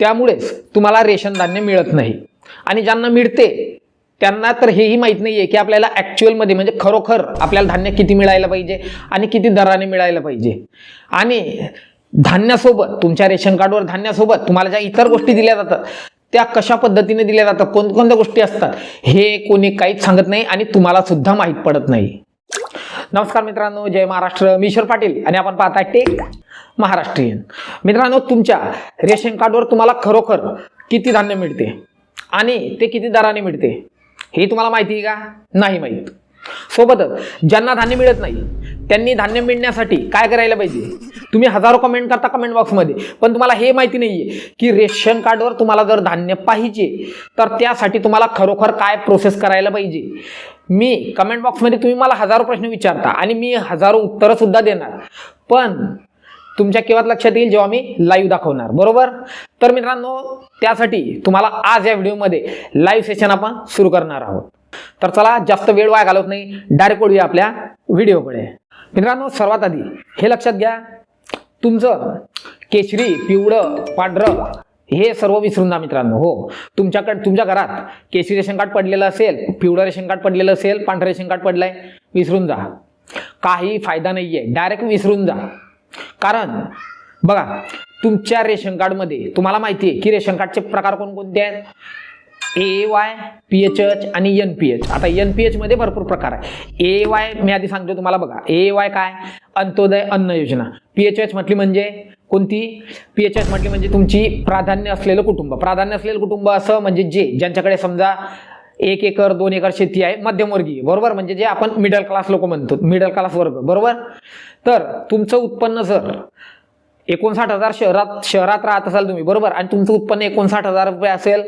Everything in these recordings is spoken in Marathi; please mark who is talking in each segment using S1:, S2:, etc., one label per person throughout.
S1: त्यामुळेच तुम्हाला रेशन धान्य मिळत नाही. आणि ज्यांना मिळते त्यांना तर हेही माहीत नाही आहे की आपल्याला ॲक्च्युअलमध्ये म्हणजे खरोखर आपल्याला धान्य किती मिळायला पाहिजे आणि किती दराने मिळायला पाहिजे. आणि धान्यासोबत तुमच्या रेशन कार्डवर धान्यासोबत तुम्हाला ज्या इतर गोष्टी दिल्या जातात त्या कशा पद्धतीने दिल्या जातात कोणकोणत्या गोष्टी असतात हे कोणी काहीच सांगत नाही आणि तुम्हाला सुद्धा माहीत पडत नाही. नमस्कार मित्रांनो जय महाराष्ट्र. मी ईश्वर पाटील आणि आपण पाहताय टेक महाराष्ट्रीयन. मित्रांनो तुमच्या रेशन कार्डवर तुम्हाला खरोखर किती धान्य मिळते आणि ते किती दराने मिळते हे तुम्हाला माहिती आहे का? नाही माहीत. सोबतच ज्यांना धान्य मिळत नाही त्यांनी धान्य मिळण्यासाठी काय करायला पाहिजे? तुम्ही हजारो कमेंट करता कमेंट बॉक्समध्ये पण तुम्हाला हे माहिती नाही आहे की रेशन कार्डवर तुम्हाला जर धान्य पाहिजे तर त्यासाठी तुम्हाला खरोखर काय प्रोसेस करायला पाहिजे? मी कमेंट बॉक्समध्ये तुम्ही मला हजारो प्रश्न विचारता आणि मी हजारो उत्तरंसुद्धा देणार. पण तुमच्या केव्हा लक्षात येईल जेव्हा मी लाईव्ह दाखवणार बरोबर? तर मित्रांनो त्यासाठी तुम्हाला आज या व्हिडिओमध्ये लाईव्ह सेशन आपण सुरू करणार आहोत. तर चला जास्त वेळ वाया घालवत नाही. डायरेक्ट वळूया आपल्या व्हिडिओकडे मित्रांनो सर्वात आधी हे लक्षात घ्या. तुमचं केशरी पिवळं पांढरं हे सर्व विसरून जा मित्रांनो हो. तुमच्याकडे तुमच्या घरात केशरी रेशन कार्ड पडलेलं असेल पिवळं रेशन कार्ड पडलेलं असेल पांढरं रेशन कार्ड पडलंय विसरून जा. काही फायदा नाही आहे डायरेक्ट विसरून जा. कारण बघा तुमच्या रेशन कार्डमध्ये तुम्हाला माहिती आहे की रेशन कार्डचे प्रकार कोणकोणते आहेत? A Y P H H आणि एन पी एच आता एन पी एचमध्ये भरपूर प्रकार आहे. ए वाय मी आधी सांगतो तुम्हाला बघा. ए वाय काय? अंत्योदय अन्न योजना. पी एच एच म्हटली म्हणजे कोणती? पी एच एच म्हटली म्हणजे तुमची प्राधान्य असलेलं कुटुंब. प्राधान्य असलेलं कुटुंब असं म्हणजे जे ज्यांच्याकडे समजा एक एकर दोन एकर शेती आहे मध्यमवर्गीय बरोबर? म्हणजे जे आपण मिडल क्लास लोक म्हणतो. मिडल क्लास वर्ग. बरोबर? तर तुमचं उत्पन्न जर एकोणसाठ हजार शहरात शहरात राहत असाल तुम्ही. बरोबर? आणि तुमचं उत्पन्न एकोणसाठ हजार रुपये असेल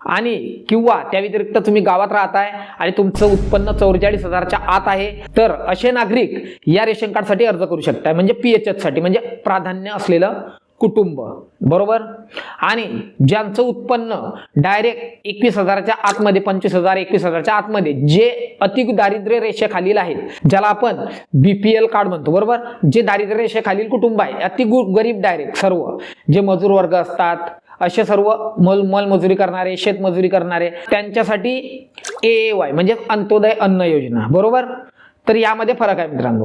S1: आणि किंवा त्या व्यतिरिक्त तुम्ही गावात राहताय आणि तुमचं उत्पन्न चौवेचाळीस हजारच्या आत आहे तर असे नागरिक या रेशन कार्डसाठी अर्ज करू शकताय. म्हणजे पी एच एचसाठी म्हणजे प्राधान्य असलेलं कुटुंब. बरोबर? आणि ज्यांचं उत्पन्न डायरेक्ट एकवीस हजाराच्या आतमध्ये पंचवीस हजार एकवीस हजारच्या आतमध्ये जे अति दारिद्र्य रेषेखालील आहेत ज्याला आपण बीपीएल कार्ड म्हणतो. बरोबर? जे दारिद्र्य रेषेखालील कुटुंब आहे अति गरीब डायरेक्ट सर्व जे मजूर वर्ग असतात असे सर्व मल मलमजुरी करणारे शेतमजुरी करणारे त्यांच्यासाठी ए वाय म्हणजे अंत्योदय अन्न योजना. बरोबर? तर यामध्ये फरक आहे मित्रांनो.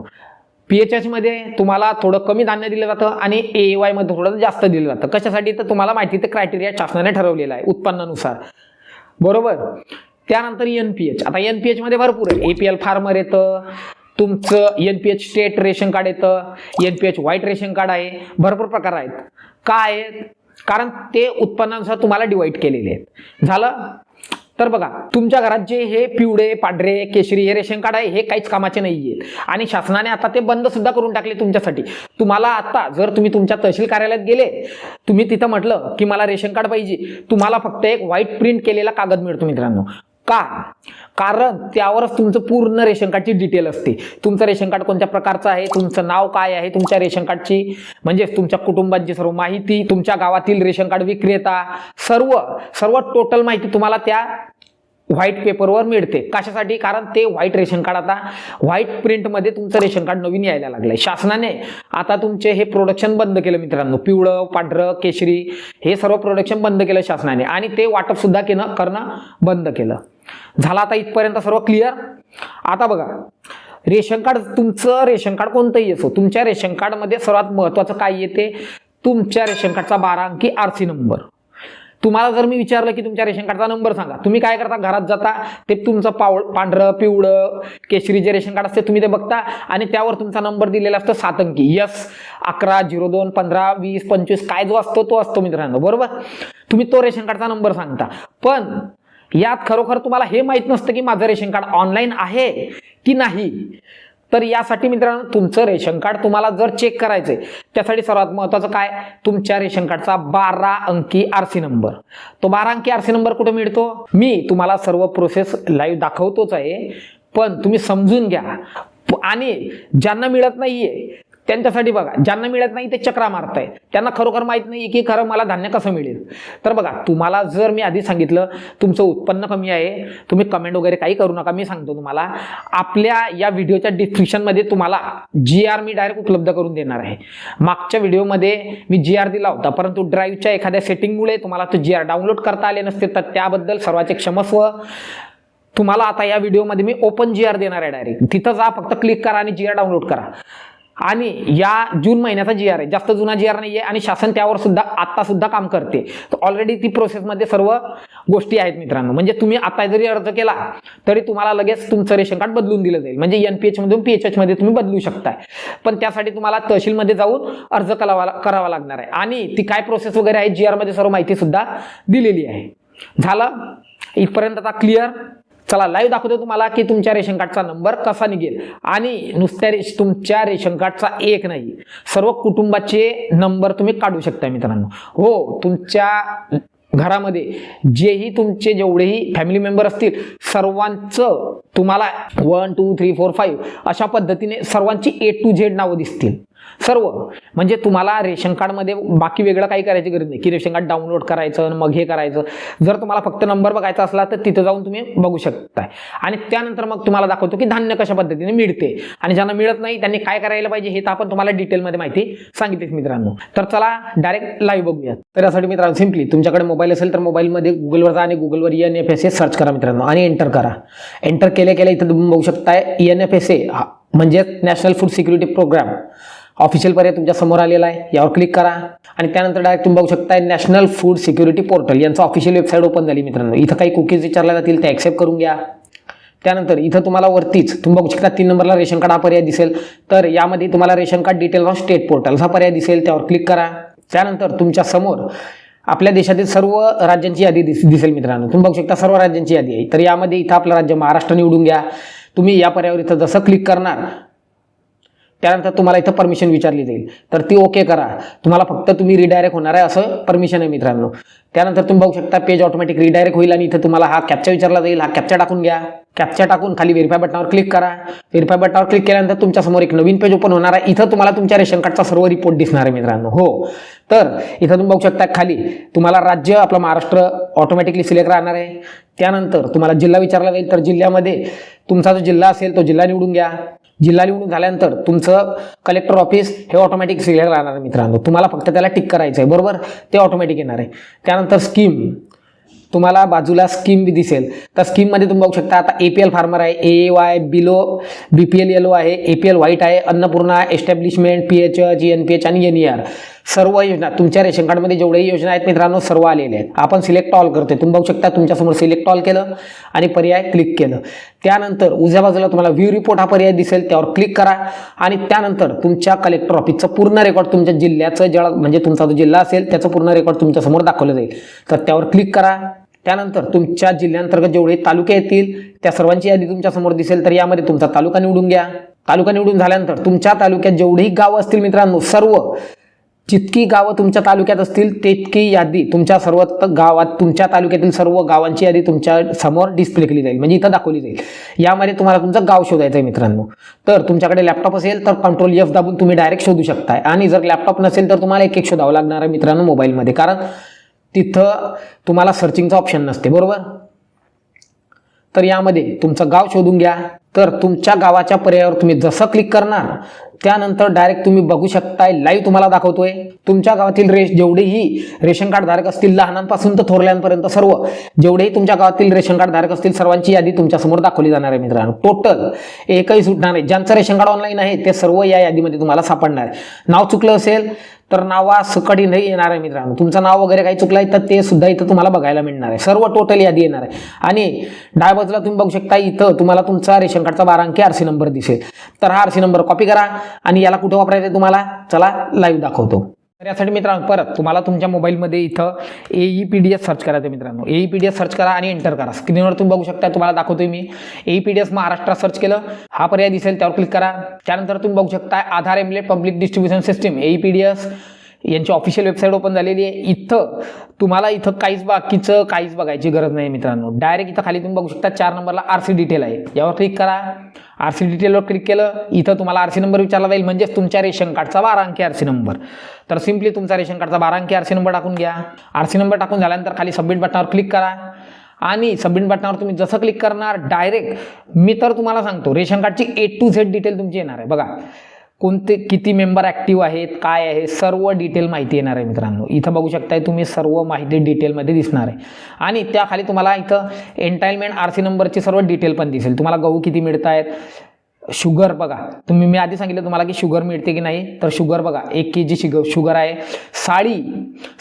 S1: पी एच मध्ये तुम्हाला थोडं कमी धान्य दिलं जातं आणि ए वायमध्ये थोडं जास्त दिलं जातं. कशासाठी? तर तुम्हाला माहिती ते क्रायटेरिया शासनाने ठरवलेला आहे उत्पन्नानुसार. बरोबर? त्यानंतर एन पी एच आता एन पी एच मध्ये भरपूर आहे. ए पी एल फार्मर येतं तुमचं N P H state ration card येतं N P H white ration card आहे. भरपूर प्रकार आहेत. काय आहेत? कारण ते उत्पन्नानुसार तुम्हाला डिवाइड केलेले आहेत. झालं? तर बघा तुमच्या घरात जे हे पिवळे पांढरे केशरी हे रेशन कार्ड आहे हे काहीच कामाचे नाही आहेत आणि शासनाने आता ते बंद सुद्धा करून टाकले तुमच्यासाठी. तुम्हाला आता जर तुम्ही तुमच्या तहसील कार्यालयात गेले तुम्ही तिथं म्हटलं की मला रेशन कार्ड पाहिजे तुम्हाला फक्त एक व्हाईट प्रिंट केलेला कागद मिळतो मित्रांनो. का? कारण त्यावरच तुमचं पूर्ण रेशन कार्डची डिटेल असते. तुमचं रेशन कार्ड कोणत्या प्रकारचं आहे? तुमचं नाव काय आहे? तुमच्या रेशन कार्डची म्हणजेच तुमच्या कुटुंबांची सर्व माहिती तुमच्या गावातील रेशन कार्ड विक्रेता सर्व सर्व टोटल माहिती तुम्हाला त्या व्हाईट पेपरवर मिळते. कशासाठी? कारण ते व्हाईट रेशन कार्ड आता व्हाईट प्रिंटमध्ये तुमचं रेशन कार्ड नवीन यायला लागलंय. शासनाने आता तुमचे हे प्रोडक्शन बंद केलं मित्रांनो. पिवळं पांढरं केशरी हे सर्व प्रोडक्शन बंद केलं शासनाने. आणि ते वाटप सुद्धा केलं करणं बंद केलं. झाला आता इथपर्यंत सर्व क्लिअर आता बघा. रेशन कार्ड तुमचं रेशन कार्ड कोणतंही असो तुमच्या रेशन कार्डमध्ये सर्वात महत्त्वाचं काय येते? तुमच्या रेशन कार्डचा बारा अंकी आर सी नंबर तुम्हाला जर मी विचारलं की तुमच्या रेशन कार्डचा नंबर सांगा. तुम्ही काय करता? घरात जाता ते तुमचं पावळ पांढरं पिवळं केशरी जे रेशन कार्ड असते तुम्ही ते बघता आणि त्यावर तुमचा नंबर दिलेला असतो सात अंकी. यस अकरा झिरो दोन पंधरा वीस पंचवीस काय जो असतो तो असतो मित्रांनो. बरोबर? तुम्ही तो रेशन कार्डचा नंबर सांगता. पण यात खरोखर तुम्हाला हे माहीत नसतं की माझं रेशन कार्ड ऑनलाईन आहे की नाही. तर यासाठी मित्रांनो तुमचं रेशन कार्ड तुम्हाला जर चेक करायचंय त्यासाठी सर्वात महत्त्वाचं काय? तुमच्या रेशन कार्डचा बारा अंकी आरसी नंबर. तो बारा अंकी आरसी नंबर कुठे मिळतो? मी तुम्हाला सर्व प्रोसेस लाईव्ह दाखवतोच आहे पण तुम्ही समजून घ्या. आणि ज्यांना मिळत नाहीये त्यांच्यासाठी बघा ज्यांना मिळत नाही ते चक्रा मारताय त्यांना खरोखर माहीत नाही की खरं मला धान्य कसं मिळेल. तर बघा तुम्हाला जर मी आधी सांगितलं तुमचं उत्पन्न कमी आहे तुम्ही कमेंट वगैरे काही करू नका मी सांगतो तुम्हाला. आपल्या या व्हिडिओच्या डिस्क्रिप्शनमध्ये तुम्हाला जी आर मी डायरेक्ट उपलब्ध करून देणार आहे. मागच्या व्हिडिओमध्ये मी जी आर दिला होता परंतु ड्राईव्हच्या एखाद्या सेटिंगमुळे तुम्हाला तो जी आर डाउनलोड करता आले नसते तर त्याबद्दल सर्वांचे क्षमस्व. तुम्हाला आता या व्हिडिओमध्ये मी ओपन जी आर देणार आहे डायरेक्ट तिथं जा फक्त क्लिक करा आणि जी आर डाउनलोड करा. आणि या जून महिन्याचा जी आर आहे. जास्त जुना जी आर नाही आहे आणि शासन त्यावर सुद्धा आता सुद्धा काम करते. तर ऑलरेडी ती प्रोसेसमध्ये सर्व गोष्टी आहेत मित्रांनो. म्हणजे तुम्ही आता जरी अर्ज केला तरी तुम्हाला लगेच तुमचं रेशन कार्ड बदलून दिलं जाईल. म्हणजे एन पी एचमधून पी एच एचमध्ये तुम्ही बदलू शकताय. पण त्यासाठी तुम्हाला तहसीलमध्ये जाऊन अर्ज करावा करावा लागणार आहे. आणि ती काय प्रोसेस वगैरे आहे जी आरमध्ये सर्व माहिती सुद्धा दिलेली आहे. झालं? इथपर्यंत आता क्लिअर चला लाईव्ह दाखवतो तुम्हाला की तुमच्या रेशन कार्डचा नंबर कसा निघेल. आणि नुसत्या रेश तुमच्या रेशन कार्डचा एक नाही सर्व कुटुंबाचे नंबर तुम्ही काढू शकता मित्रांनो. हो तुमच्या घरामध्ये जेही तुमचे जेवढेही फॅमिली मेंबर असतील सर्वांचं तुम्हाला one two three four five अशा पद्धतीने सर्वांची ए टू झेड नावं दिसतील. सर्व. म्हणजे तुम्हाला रेशन कार्डमध्ये बाकी वेगळं काही करायची गरज नाही. की रेशन कार्ड डाउनलोड करायचं मग हे करायचं. जर तुम्हाला फक्त नंबर बघायचा असला तर तिथं जाऊन तुम्ही बघू शकताय. आणि त्यानंतर मग तुम्हाला दाखवतो की धान्य कशा पद्धतीने मिळते. आणि ज्यांना मिळत नाही त्यांनी काय करायला पाहिजे हे तर आपण तुम्हाला डिटेलमध्ये माहिती सांगितलीच मित्रांनो. तर चला डायरेक्ट लाईव्ह बघूया तर यासाठी मित्रांनो सिम्पली तुमच्याकडे मोबाईल असेल तर मोबाईलमध्ये गुगलवर जा आणि गुगलवर N F S A search करा मित्रांनो आणि एंटर करा. एंटर केल्या केल्या इथं तुम्ही बघू शकताय एन एफ एस ए म्हणजे national food security program official पर्याय तुमच्यासमोर आलेला आहे. यावर क्लिक करा. आणि त्यानंतर डायरेक्ट तुम्ही बघू शकता नॅशनल फूड सिक्युरिटी पोर्टल यांचं ऑफिशियल वेबसाईट ओपन झाली मित्रांनो. इथं काही कुकीज विचारल्या जातील ते ॲक्सेप्ट करून घ्या. त्यानंतर इथं तुम्हाला वरतीच तुम्ही बघू शकता तीन नंबरला रेशन कार्ड हा पर्याय दिसेल. तर यामध्ये तुम्हाला ration card detail of state portal हा पर्याय दिसेल. त्यावर क्लिक करा. त्यानंतर तुमच्यासमोर आपल्या देशातील सर्व राज्यांची यादी दिस दिसेल मित्रांनो. तुम्ही बघू शकता सर्व राज्यांची यादी आहे. तर यामध्ये इथं आपलं राज्य महाराष्ट्र निवडून घ्या. तुम्ही या पर्यायावर इथं जसं क्लिक करणार त्यानंतर तुम्हाला इथं परमिशन विचारली जाईल. तर ती ओके करा. तुम्हाला फक्त तुम्ही रिडायरेक्ट होणार आहे असं परमिशन आहे मित्रांनो. त्यानंतर तुम्ही बघू शकता पेज ऑटोमॅटिक रिडायरेक्ट होईल आणि इथं तुम्हाला हा कॅप्चा विचारला जाईल. हा कॅप्चा टाकून घ्या. कॅप्चा टाकून खाली व्हेरीफाय बटनावर क्लिक करा. व्हेरीफाय बटनावर क्लिक केल्यानंतर तुमच्यासमोर एक नवीन पेज ओपन होणार आहे. इथं तुम्हाला तुमच्या रेशन कार्डचा सर्व रिपोर्ट दिसणार आहे मित्रांनो. हो. तर इथं तुम्ही बघू शकता खाली तुम्हाला राज्य आपलं महाराष्ट्र ऑटोमॅटिकली सिलेक्ट राहणार आहे. त्यानंतर तुम्हाला जिल्हा विचारला जाईल तर जिल्ह्यामध्ये तुमचा जो जिल्हा असेल तो जिल्हा निवडून घ्या. जिल्हा निवडून झाल्यानंतर तुमचं कलेक्टर ऑफिस हे ऑटोमॅटिक सिलेक्ट राहणार मित्रांनो. तुम्हाला फक्त त्याला टिक करायचं आहे बरोबर? ते ऑटोमॅटिक येणार आहे. त्यानंतर स्कीम तुम्हाला बाजूला स्कीम दिसेल. तर स्कीममध्ये तुम्ही बघू शकता आता ए पी एल फार्मर आहे A Y below B P L yellow आहे ए पी एल व्हाईट आहे Annapurna establishment P H G N P H आणि एन ई आर सर्व योजना तुमच्या रेशन कार्डमध्ये जेवढेही योजना आहेत मित्रांनो सर्व आलेले आहेत. आपण सिलेक्ट ऑल करते तुम्ही बघू शकता तुमच्यासमोर सिलेक्ट ऑल केलं आणि पर्याय क्लिक केलं. त्यानंतर उजव्या बाजूला तुम्हाला व्ह्यू रिपोर्ट हा पर्याय दिसेल त्यावर क्लिक करा आणि त्यानंतर तुमच्या कलेक्टर ऑफिसचं पूर्ण रेकॉर्ड तुमच्या जिल्ह्याचं जळ म्हणजे तुमचा जो जिल्हा असेल त्याचं पूर्ण रेकॉर्ड तुमच्यासमोर दाखवलं जाईल. तर त्यावर क्लिक करा. त्यानंतर तुमच्या जिल्ह्यांतर्गत जेवढे तालुके येतील त्या सर्वांची यादी तुमच्यासमोर दिसेल. तर यामध्ये तुमचा तालुका निवडून घ्या. तालुका निवडून झाल्यानंतर तुमच्या तालुक्यात जेवढेही गावं असतील मित्रांनो सर्व जितकी गावं तुमच्या तालुक्यात असतील तितकी यादी तुमच्या सर्व गावात तुमच्या तालुक्यातील सर्व गावांची यादी तुमच्यासमोर डिस्प्ले केली जाईल. म्हणजे इथं दाखवली जाईल. यामध्ये तुम्हाला तुमचं गाव शोधायचं आहे मित्रांनो. तर तुमच्याकडे लॅपटॉप असेल तर कंट्रोल एफ दाबून तुम्ही डायरेक्ट शोधू शकताय. आणि जर लॅपटॉप नसेल तर तुम्हाला एक एक शोधावं लागणार आहे मित्रांनो मोबाईलमध्ये. कारण तिथं तुम्हाला सर्चिंगचं ऑप्शन नसते. बरोबर? तर यामध्ये तुमचं गाव शोधून घ्या. तर तुमच्या गावाच्या पर्यायावर तुम्ही जसं क्लिक करणार त्यानंतर डायरेक्ट तुम्ही बघू शकताय लाईव्ह तुम्हाला दाखवतोय. तुमच्या गावातील रेश जेवढेही रेशन कार्ड धारक असतील लहानांपासून तर थोरल्यांपर्यंत सर्व जेवढेही तुमच्या गावातील रेशन कार्ड धारक असतील सर्वांची यादी तुमच्यासमोर दाखवली जाणार आहे मित्रांनो. टोटल एकही सुटणार नाही. ज्यांचं रेशन कार्ड ऑनलाईन आहे ते सर्व या यादीमध्ये तुम्हाला सापडणार आहे. नाव चुकलं असेल तर नावासकडी नाही येणार आहे मित्रांनो. तुमचं नाव वगैरे काही चुकलं आहे तर ते सुद्धा इथं तुम्हाला बघायला मिळणार आहे. सर्व टोटल यादी येणार आहे. आणि डाव्या बाजूला तुम्ही बघू शकता इथं तुम्हाला तुमचा रेशन कार्डचा बारा अंकी आरसी नंबर दिसेल. तर हा आरसी नंबर कॉपी करा आणि याला कुठं वापरायचं तुम्हाला? चला लाईव्ह दाखवतो. तर यासाठी मित्रांनो परत तुम्हाला तुमच्या मोबाईलमध्ये इथं A E P D S search करायचं मित्रांनो. मित्रांनो A E P D S search करा आणि एंटर करा. स्क्रीनवर तुम्ही बघू शकता तुम्हाला दाखवतोय मी. A E P D S Maharashtra search केलं. हा पर्याय दिसेल त्यावर क्लिक करा. त्यानंतर तुम्ही बघू शकता Aadhaar enabled public distribution system A E P D S यांची ऑफिशियल वेबसाईट ओपन झालेली आहे. इथं तुम्हाला इथं काहीच बाकीचं काहीच बघायची गरज नाही मित्रांनो. डायरेक्ट इथं खाली तुम्ही बघू शकता चार नंबरला आर सी डिटेल आहे. यावर क्लिक करा. आर सी डिटेलवर क्लिक केलं इथं तुम्हाला आर सी नंबर विचारला जाईल. म्हणजेच तुमच्या रेशन कार्डचा बारा अंकी आर सी नंबर तर सिम्पली तुमचा रेशन कार्डचा बारा अंकी आर सी नंबर टाकून घ्या. आर सी नंबर टाकून झाल्यानंतर खाली सबमिट बटनावर क्लिक करा. आणि सबमिट बटनावर तुम्ही जसं क्लिक करणार डायरेक्ट मी तर तुम्हाला सांगतो रेशन कार्डची ए टू झेड डिटेल तुमची येणार आहे. बघा. कोणते किती मेंबर ॲक्टिव्ह आहेत काय आहे सर्व डिटेल माहिती येणार आहे मित्रांनो. इथं बघू शकताय तुम्ही सर्व माहिती डिटेलमध्ये दिसणार आहे. आणि त्याखाली तुम्हाला इथं एंटायलमेंट आर सी नंबरची सर्व डिटेल पण दिसेल. तुम्हाला गहू किती मिळत आहेत शुगर बघा. तुम्ही मी आधी सांगितलं तुम्हाला की शुगर मिळते की नाही? तर शुगर बघा. एक के जी शिग शुगर आहे. साडी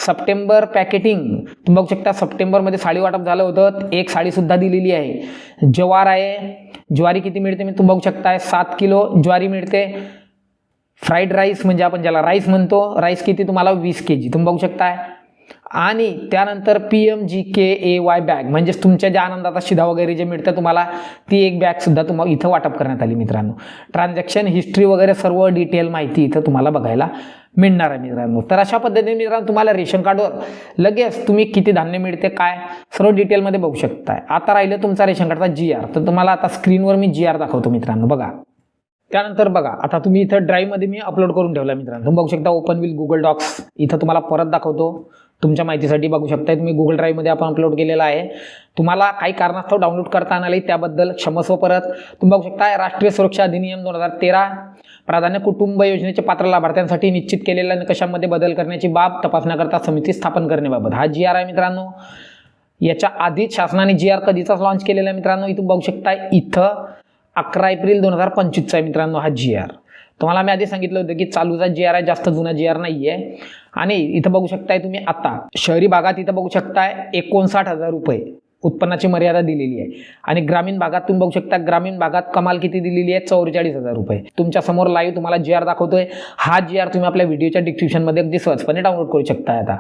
S1: सप्टेंबर पॅकेटिंग तुम्ही बघू शकता सप्टेंबरमध्ये साडी वाटप झालं होतं. एक साडीसुद्धा दिलेली आहे. ज्वार आहे. ज्वारी किती मिळते? मी तुम्ही बघू शकताय सात किलो ज्वारी मिळते. फ्राईड राईस म्हणजे आपण ज्याला राईस म्हणतो राईस किती तुम्हाला? वीस के जी तुम्ही बघू शकताय. आणि त्यानंतर P M G K A Y bag. म्हणजेच तुमच्या ज्या आनंदाचा शिधा वगैरे जे मिळतं तुम्हाला ती एक बॅगसुद्धा तुम्हाला इथं वाटप करण्यात आली मित्रांनो. ट्रान्झॅक्शन हिस्ट्री वगैरे सर्व डिटेल माहिती इथं तुम्हाला बघायला मिळणार आहे मित्रांनो. तर अशा पद्धतीने मित्रांनो तुम्हाला रेशन कार्डवर लगेच तुम्ही किती धान्य मिळते काय सर्व डिटेलमध्ये बघू शकताय. आता राहिलं तुमचा रेशन कार्डचा जी आर तर तुम्हाला आता स्क्रीनवर मी जी आर दाखवतो मित्रांनो. बघा. त्यानंतर बघा आता तुम्ही इथं ड्राईव्हमध्ये मी अपलोड करून ठेवला मित्रांनो. तुम्ही बघू शकता ओपन विल गुगल डॉक्स इथं तुम्हाला परत दाखवतो. तुमच्या माहितीसाठी बघू शकताय. तुम्ही गुगल ड्राईव्हमध्ये आपण अपलोड केलेला आहे. तुम्हाला काही कारणास्तव डाउनलोड करता आलं त्याबद्दल क्षमस्व परत. तुम्ही बघू शकता राष्ट्रीय सुरक्षा अधिनियम दोन हजार तेरा प्राधान्य कुटुंब योजनेचे पात्र लाभार्थ्यांसाठी निश्चित केलेल्या निकषांमध्ये बदल करण्याची बाब तपासण्याकरता समिती स्थापन करण्याबाबत. हा जी आर आहे मित्रांनो. याच्या आधीच शासनाने जी आर कधीचाच लॉन्च केलेला आहे मित्रांनो. इथून बघू शकता इथं अकरा एप्रिल दोन हजार पंचवीसचा आहे मित्रांनो हा जी आर तुम्हाला मी आधी सांगितलं होतं की चालूचा जी आर आहे जास्त जुना जी आर नाही आहे आणि इथं बघू शकताय तुम्ही आता शहरी भागात इथं बघू शकताय एकोणसाठ हजार रुपये उत्पन्नाची मर्यादा दिलेली आहे. आणि ग्रामीण भागात तुम्ही बघू शकता ग्रामीण भागात कमाल किती दिलेली आहे? चौवेचाळीस हजार रुपये. तुमच्यासमोर लाईव्ह तुम्हाला जी आर दाखवतोय. हा जी आर तुम्ही आपल्या व्हिडिओच्या डिस्क्रिप्शनमध्ये अगदी सहजपणे डाउनलोड करू शकता आता.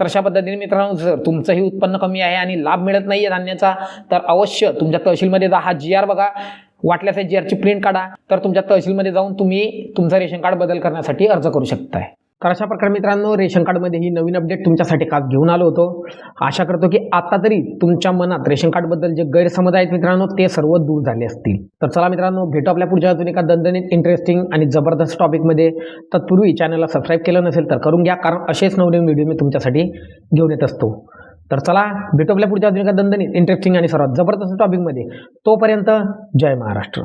S1: तर अशा पद्धतीने मित्रांनो जर तुमचंही उत्पन्न कमी आहे आणि लाभ मिळत नाही आहे धान्याचा तर अवश्य तुमच्या तहसीलमध्ये जा. हा जी आर बघा. वाटल्यास जी आरची प्रिंट काढा. तर तुमच्या तहसीलमध्ये जाऊन तुम्ही तुमचं रेशन कार्ड बदल करण्यासाठी अर्ज करू शकताय. तर अशा प्रकारे मित्रांनो रेशन कार्डमध्ये ही नवीन अपडेट तुमच्यासाठी काल घेऊन आलो होतो. आशा करतो की आता तरी तुमच्या मनात रेशन कार्डबद्दल जे गैरसमज आहेत मित्रांनो ते सर्व दूर झाले असतील. तर चला मित्रांनो भेटू आपल्या पुढच्या अजून एका दणदणीत इंटरेस्टिंग आणि जबरदस्त टॉपिकमध्ये तत्पूर्वी चॅनलला सबस्क्राईब केलं नसेल तर करून घ्या कारण असेच नवनवीन व्हिडिओ मी तुमच्यासाठी घेऊन येत असतो. तर चला भेटू आपल्या पुढच्या आधुनिक एका दणदणीत. इंटरेस्टिंग आणि सर्वात जबरदस्त टॉपिकमध्ये तोपर्यंत जय महाराष्ट्र.